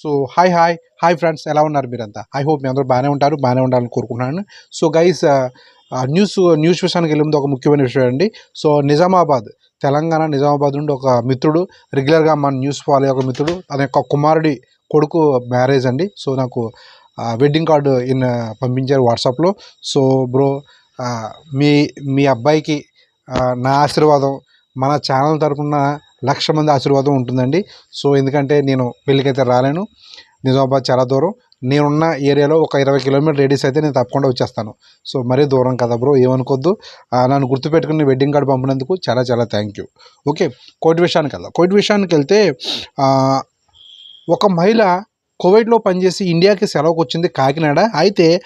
So hi hi hi friends ఎలా ఉన్నారు మీరంతా? ఐ హోప్ మీ అందరూ బాగానే ఉంటారు బాగానే ఉండాలని కోరుకుంటున్నాను. సో గైస్ న్యూస్ న్యూస్ విషయానికి వెళ్ళింది ఒక ముఖ్యమైన విషయం అండి. సో నిజామాబాద్ తెలంగాణ నిజామాబాద్ నుండి ఒక మిత్రుడు రెగ్యులర్గా మన న్యూస్ ఫాలో ఒక మిత్రుడు తన యొక్క కుమారుడి కొడుకు మ్యారేజ్ అండి. సో నాకు వెడ్డింగ్ కార్డు ఇన్ పంపించారు వాట్సాప్లో సో బ్రో మీ మీ అబ్బాయికి నా ఆశీర్వాదం మన ఛానల్ తరపున లక్ష మంది ఆశీర్వాదం ఉంటుందండి. సో ఎందుకంటే నేను పెళ్ళికైతే రాలేను. నిజామాబాద్ చాలా దూరం. నేనున్న ఏరియాలో ఒక ఇరవై కిలోమీటర్ రేడియస్ అయితే నేను తప్పకుండా వచ్చేస్తాను. సో మరీ దూరం కదా బ్రో ఏమనుకోద్దు. ఆ, నన్ను గుర్తుపెట్టుకుని వెడ్డింగ్ కార్డు పంపినందుకు చాలా చాలా థ్యాంక్ యూ. ఓకే కోవిడ్ విషయానికి వెళ్దాం. కోవిడ్ విషయానికి వెళ్తే ఒక మహిళ కోవిడ్లో పనిచేసి ఇండియాకి సెలవుకు వచ్చింది కాకినాడ. అయితే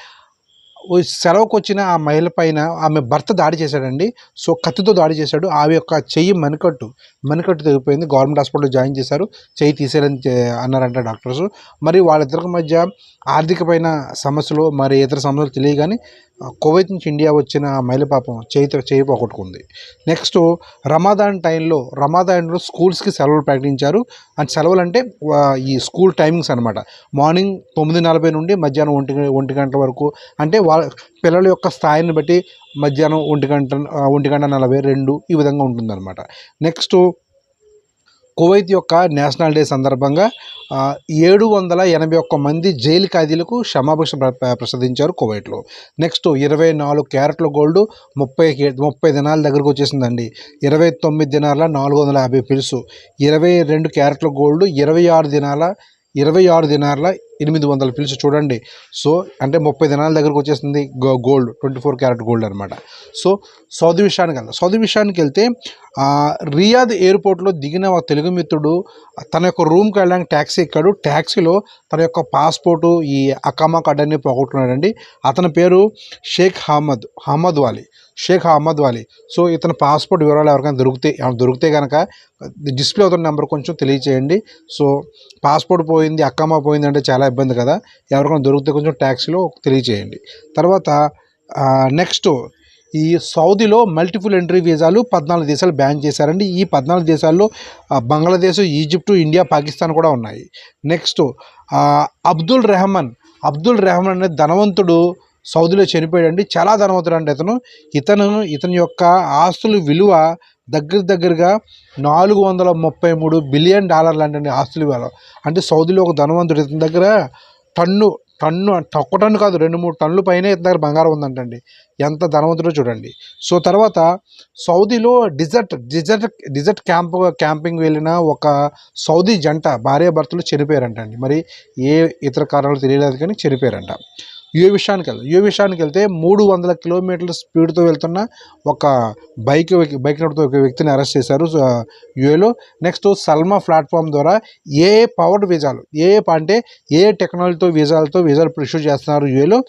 సెలవుకు వచ్చిన ఆ మహిళ పైన ఆమె భర్త దాడి చేశాడండి. సో కత్తితో దాడి చేశాడు. ఆమె యొక్క చెయ్యి మణికట్టు మణికట్టు తెగిపోయింది. గవర్నమెంట్ హాస్పిటల్లో జాయిన్ చేశారు. చెయ్యి తీసేయాలని అన్నారంట డాక్టర్స్. మరి వాళ్ళిద్దరికి మధ్య ఆర్థికమైన సమస్యలు మరి ఇతర సమస్యలు తెలియగాని కువైట్ నుంచి ఇండియా వచ్చిన ఆ మహిళ పాపం చేతి చేయి పోగొట్టుకుంది. నెక్స్ట్ రమాదాన్ టైంలో రమాదాన్లో స్కూల్స్కి సెలవులు ప్రకటించారు. అండ్ సెలవులు అంటే ఈ స్కూల్ టైమింగ్స్ అనమాట మార్నింగ్ తొమ్మిది నలభై నుండి మధ్యాహ్నం ఒంటి ఒంటి గంటల వరకు. అంటే వాళ్ళ పిల్లల యొక్క స్థాయిని బట్టి మధ్యాహ్నం ఒంటి గంట ఒంటి గంట నలభై రెండు ఈ విధంగా ఉంటుందన్నమాట. నెక్స్ట్ కువైత్ యొక్క నేషనల్ డే సందర్భంగా ఏడు వందల ఎనభై ఒక్క మంది జైలు ఖైదీలకు క్షమాభిక్ష ప్ర- ప్రసాదించారు కువైట్లో నెక్స్ట్ ఇరవై నాలుగు క్యారెట్ల గోల్డ్ ముప్పై ముప్పై దినాల దగ్గరకు వచ్చేసిందండి. ఇరవై తొమ్మిది దినాల నాలుగు వందల యాభై పిలుసు. ఇరవై రెండు క్యారెట్ల గోల్డ్ ఇరవై ఆరు దినాల ఇరవై ఆరు దినాల ఎనిమిది వందల పిలుసు చూడండి. సో అంటే ముప్పై దినాల దగ్గరకు వచ్చేసింది go- gold twenty four carat gold అనమాట సో సౌదీ విషయానికి వెళ్దాం. సౌదీ విషయానికి వెళ్తే రియాద్ ఎయిర్పోర్ట్లో దిగిన ఒక తెలుగు మిత్రుడు తన యొక్క రూమ్కి వెళ్ళడానికి ట్యాక్సీ ఎక్కాడు. ట్యాక్సీలో తన యొక్క పాస్పోర్టు ఈ అకామా కార్డ్ అన్ని పోగొట్టుకున్నాడండి. అతని పేరు షేక్ అహ్మద్ అహ్మద్ వాలీ షేక్ అహ్మద్ వాలీ. సో ఇతని పాస్పోర్ట్ వివరాలు ఎవరికైనా దొరికితే దొరికితే కనుక డిస్ప్లే అవుతున్న నెంబర్ కొంచెం తెలియచేయండి. సో పాస్పోర్ట్ పోయింది అక్కమ్మ పోయింది అంటే చాలా ఇబ్బంది కదా. ఎవరికైనా దొరికితే కొంచెం ట్యాక్సీలో తెలియజేయండి తర్వాత నెక్స్ట్ ఈ సౌదీలో మల్టిపుల్ ఎంట్రీ వీసాలు పద్నాలుగు దేశాలు బ్యాన్ చేశారండి. ఈ పద్నాలుగు దేశాల్లో బంగ్లాదేశ్ ఈజిప్టు ఇండియా పాకిస్తాన్ కూడా ఉన్నాయి. Next Abdul Rahman. Abdul Rahman అనే ధనవంతుడు సౌదీలో చనిపోయాడండి. చాలా ధనవంతుడు అండి ఇతను ఇతను ఇతని యొక్క ఆస్తుల విలువ దగ్గర దగ్గరగా నాలుగు వందల ముప్పై మూడు బిలియన్ డాలర్లు అంటే ఆస్తులు విలువ అంటే సౌదీలో ఒక ధనవంతుడు ఇతని దగ్గర టన్ను టన్ను ఒక్క టన్ను కాదు రెండు మూడు టన్నుల పైన ఇతని దగ్గర బంగారం ఉందంటండి ఎంత ధనవంతుడో చూడండి. సో తర్వాత సౌదీలో desert desert desert camp camping వెళ్ళిన ఒక సౌదీ జంట భార్యాభర్తలు చనిపోయారంటండి మరి ఏ ఇతర కారణాలు తెలియలేదు కానీ చనిపోయారంట. ఏ విషయానికి వెళ్దాం ఏ విషయానికి వెళ్తే మూడు వందల కిలోమీటర్ల స్పీడ్తో వెళ్తున్న ఒక బైక్ బైక్ నడుపుతూ ఒక వ్యక్తిని అరెస్ట్ చేశారు సో, నెక్స్ట్ సల్మా ప్లాట్ఫామ్ ద్వారా ఏ పవర్డ్ వీజాలు ఏ అంటే ఏ టెక్నాలజీతో వీజాలతో వీజాలు ఇష్యూ చేస్తున్నారు యూఏలో.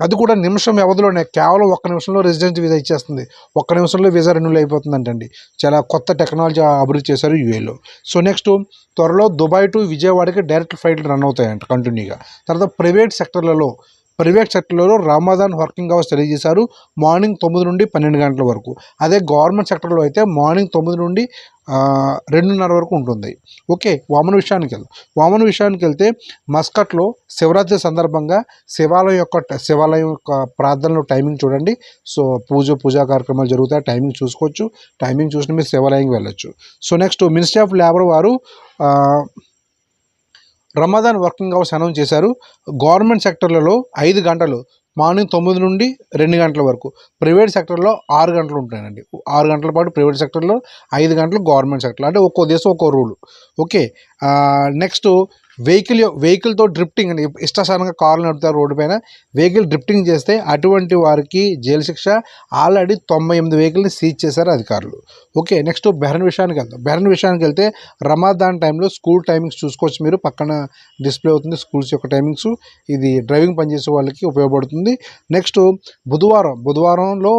అది కూడా నిమిషం వ్యవధిలోనే కేవలం ఒక్క నిమిషంలో రెసిడెన్స్ వీసా ఇచ్చేస్తుంది. ఒక్క నిమిషంలో వీసా రెన్యూల్ అయిపోతుందంటండి. చాలా కొత్త టెక్నాలజీ అభివృద్ధి చేశారు యూఏలో. సో నెక్స్ట్ త్వరలో దుబాయ్ టు విజయవాడకి డైరెక్ట్ ఫ్లైట్లు రన్ అవుతాయంట కంటిన్యూగా. తర్వాత ప్రైవేట్ సెక్టర్లలో ప్రైవేట్ సెక్టర్లలో రామాదాన్ వర్కింగ్ అవర్స్ తెలియజేశారు. మార్నింగ్ తొమ్మిది నుండి పన్నెండు గంటల వరకు. అదే గవర్నమెంట్ సెక్టర్లో అయితే మార్నింగ్ తొమ్మిది నుండి రెండున్నర వరకు ఉంటుంది. ఓకే వామన విషయానికి వెళ్దాం. వామన విషయానికి వెళ్తే మస్కట్లో శివరాత్రి సందర్భంగా శివాలయం యొక్క శివాలయం యొక్క ప్రార్థనలు టైమింగ్ చూడండి. సో పూజ పూజా కార్యక్రమాలు జరుగుతాయి. టైమింగ్ చూసుకోవచ్చు. టైమింగ్ చూసిన మీరు శివాలయంకి వెళ్ళొచ్చు. So next ministry of labour వారు రమదాన్ వర్కింగ్ అవర్స్ అనౌన్స్ చేశారు. గవర్నమెంట్ సెక్టర్లలో ఐదు గంటలు మార్నింగ్ తొమ్మిది నుండి రెండు గంటల వరకు. ప్రైవేట్ సెక్టర్లో ఆరు గంటలు ఉంటాయండి. ఆరు గంటల పాటు ప్రైవేట్ సెక్టర్లో ఐదు గంటలు గవర్నమెంట్ సెక్టర్లో. అంటే ఒక్కో దేశం ఒక్కో రూల్. ఓకే. నెక్స్ట్ వెహికల్ వెహికల్తో డ్రిఫ్టింగ్ అండి ఇష్టాసారంగా కార్లు నడుపుతారు రోడ్డు పైన. వెహికల్ డ్రిఫ్టింగ్ చేస్తే అటువంటి వారికి జైలు శిక్ష ఆల్రెడీ తొంభై ఎనిమిది వెహికల్ని సీజ్ చేశారు అధికారులు. ఓకే నెక్స్ట్ బెహరన్ విషయానికి వెళ్తాం బెహరన్ విషయానికి వెళ్తే రమాదాన్ టైంలో స్కూల్ టైమింగ్స్ చూసుకోవచ్చు మీరు. పక్కన డిస్ప్లే అవుతుంది స్కూల్స్ యొక్క టైమింగ్స్ ఇది డ్రైవింగ్ పనిచేసే వాళ్ళకి ఉపయోగపడుతుంది. నెక్స్ట్ బుధవారం బుధవారంలో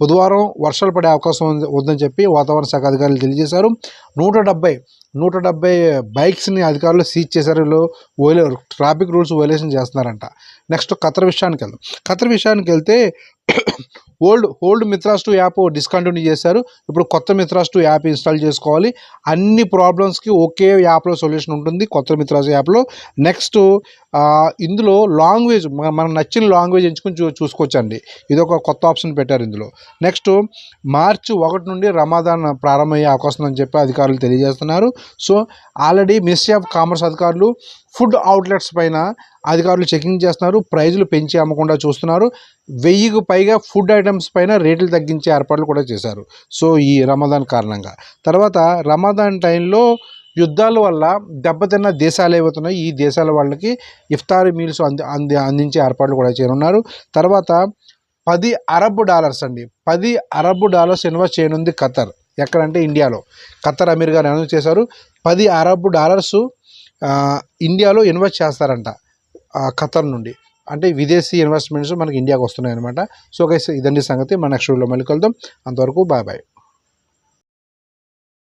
బుధవారం వర్షాలు పడే అవకాశం ఉంది ఉందని చెప్పి వాతావరణ శాఖ అధికారులు తెలియజేశారు. నూట డెబ్బై నూట డెబ్బై బైక్స్ని అధికారులు సీజ్ చేశారు. వీళ్ళు ఓలే ట్రాఫిక్ రూల్స్ వైలేషన్ చేస్తున్నారంట. నెక్స్ట్ ఖతర్ విషయానికి వెళ్దాం. ఖతర్ విషయానికి వెళ్తే old old Metrash two app discontinue చేశారు. ఇప్పుడు కొత్త మిత్రాస్ టూ యాప్ ఇన్స్టాల్ చేసుకోవాలి. అన్ని ప్రాబ్లమ్స్కి ఒకే యాప్లో సొల్యూషన్ ఉంటుంది కొత్త మిత్రాస్ యాప్లో. నెక్స్ట్ ఇందులో లాంగ్వేజ్ మనం నచ్చిన లాంగ్వేజ్ ఎంచుకొని చూ చూసుకోవచ్చండి. ఇది ఒక కొత్త ఆప్షన్ పెట్టారు ఇందులో. నెక్స్ట్ మార్చి ఒకటి నుండి రమాదాన్ ప్రారంభమయ్యే అవకాశం అని చెప్పి అధికారులు తెలియజేస్తున్నారు. So already ministry of commerce అధికారులు ఫుడ్ అవుట్లెట్స్ పైన అధికారులు చెకింగ్ చేస్తున్నారు ప్రైజులు పెంచి అమ్మకుండా చూస్తున్నారు. వెయ్యికి పైగా ఫుడ్ ఐటమ్స్ పైన రేట్లు తగ్గించే ఏర్పాట్లు కూడా చేశారు. సో ఈ రమదాన్ కారణంగా. తర్వాత రమదాన్ టైంలో యుద్ధాల వల్ల దెబ్బతిన్న దేశాలు ఏవవుతున్నాయి ఈ దేశాల వాళ్ళకి ఇఫ్తార్ మీల్స్ అంది అంది అందించే ఏర్పాట్లు కూడా చేయనున్నారు. తర్వాత పది అరబ్ డాలర్స్ అండి. పది అరబ్ డాలర్స్ ఇన్వెస్ట్ చేయనుంది ఖతర్. ఎక్కడంటే ఇండియాలో. ఖతర్ అమీర్ గారు అనౌన్స్ చేశారు. పది అరబ్ డాలర్స్ ఇండియాలో ఇన్వెస్ట్ చేస్తారంట ఖతర్ నుండి. అంటే విదేశీ ఇన్వెస్ట్మెంట్స్ మనకి ఇండియాకి వస్తున్నాయి అనమాట సో గైస్ ఇదండి సంగతి. మన నెక్స్ట్ వీడియోలో మళ్ళీ కలుద్దాం. అంతవరకు బాయ్ బాయ్.